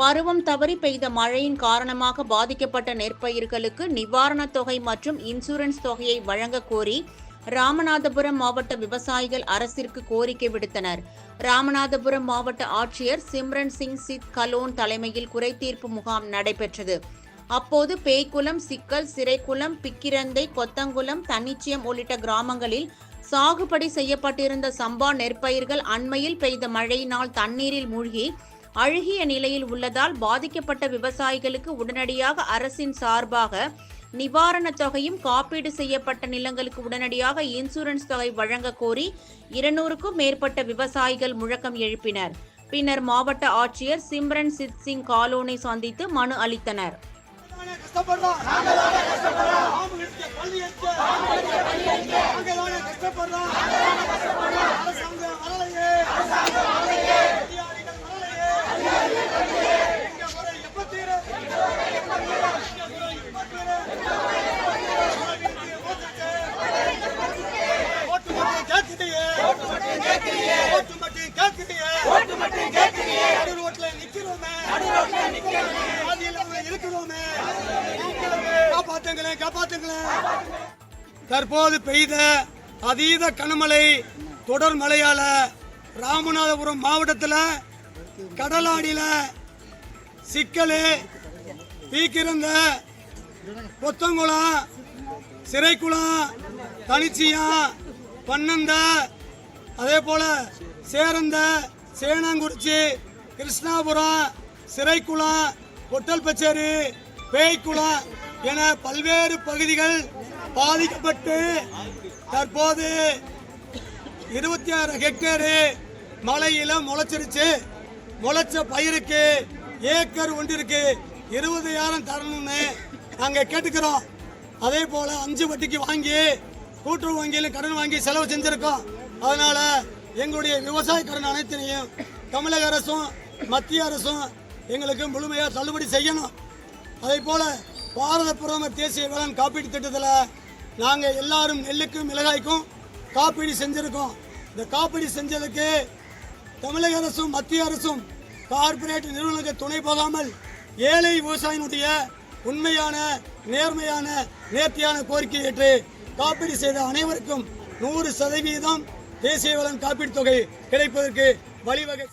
பருவம் தவறி பெய்த மழையின் காரணமாக பாதிக்கப்பட்ட நெற்பயிர்களுக்கு நிவாரணத் தொகை மற்றும் இன்சூரன்ஸ் தொகையை வழங்க கோரி ராமநாதபுரம் மாவட்ட விவசாயிகள் அரசிற்கு கோரிக்கை விடுத்தனர். ராமநாதபுரம் மாவட்ட ஆட்சியர் சிம்ரன் சிங் சித் கலோன் தலைமையில் குறைதீர்ப்பு முகாம் நடைபெற்றது. அப்போது பேய்க்குளம் சிக்கல் சிறைக்குளம் பிக்கிரந்தை கொத்தங்குளம் தன்னிச்சயம் உள்ளிட்ட கிராமங்களில் சாகுபடி செய்யப்பட்டிருந்த சம்பா நெற்பயிர்கள் அண்மையில் பெய்த மழையினால் தண்ணீரில் மூழ்கி அழுகிய நிலையில் உள்ளதால் பாதிக்கப்பட்ட விவசாயிகளுக்கு உடனடியாக அரசின் சார்பாக நிவாரணத் தொகையும் காப்பீடு செய்யப்பட்ட நிலங்களுக்கு உடனடியாக இன்சூரன்ஸ் தொகை வழங்க கோரி இருநூறுக்கும் மேற்பட்ட விவசாயிகள் முழக்கம் எழுப்பினர். பின்னர் மாவட்ட ஆட்சியர் சிம்ரன் சித் சிங் காலோனை சந்தித்து மனு அளித்தனர். கஷ்டப்படுறோம். இருக்கிறோமே காப்பாத்துங்களேன் காப்பாத்துங்களேன் தற்போது பெய்த அதீத கனமழை தொடர் மழையால ராமநாதபுரம் மாவட்டத்தில் கடலாடியில் சிக்கல் பீக்கிருந்த கொத்தங்குளம் சிறைக்குளம் தனிச்சியா பன்னந்த அதே போல சேரந்த சேனாங்குறிச்சி கிருஷ்ணாபுரம் சிறைக்குளம் கொட்டல்பச்சேரி பேய்க்குளம் என பல்வேறு பகுதிகள் பாதிக்கப்பட்டு தற்போது இருபத்தி ஆறு ஹெக்டேரு மழையில முளைச்சிருச்சு. முளைச்ச பயிருக்கு ஏக்கர் ஒன்றிற்கு இருபதாயிரம் தரணும்னு நாங்கள் கேட்டுக்கிறோம். அதே போல் அஞ்சு வட்டிக்கு வாங்கி கூட்டுறவு வங்கியிலும் கடன் வாங்கி செலவு செஞ்சுருக்கோம். அதனால் எங்களுடைய விவசாய கடன் அனைத்தினையும் தமிழக அரசும் மத்திய அரசும் எங்களுக்கு முழுமையாக தள்ளுபடி செய்யணும். அதே போல் பாரத பிரதமர் தேசிய வேளாண் காப்பீட்டு திட்டத்தில் நாங்கள் எல்லாரும் நெல்லுக்கும் மிளகாய்க்கும் காப்பீடு செஞ்சுருக்கோம். இந்த காப்பீடு செஞ்சதுக்கு தமிழக அரசும் மத்திய அரசும் கார்ப்பரேட் நிறுவனங்களுக்கு துணை போகாமல் ஏழை விவசாயினுடைய உண்மையான நேர்மையான நேர்த்தியான கோரிக்கை ஏற்று காப்பீடு செய்த அனைவருக்கும் நூறு சதவீதம் தேசிய வளன் காப்பீட்டுத் தொகை கிடைப்பதற்கு வழிவகை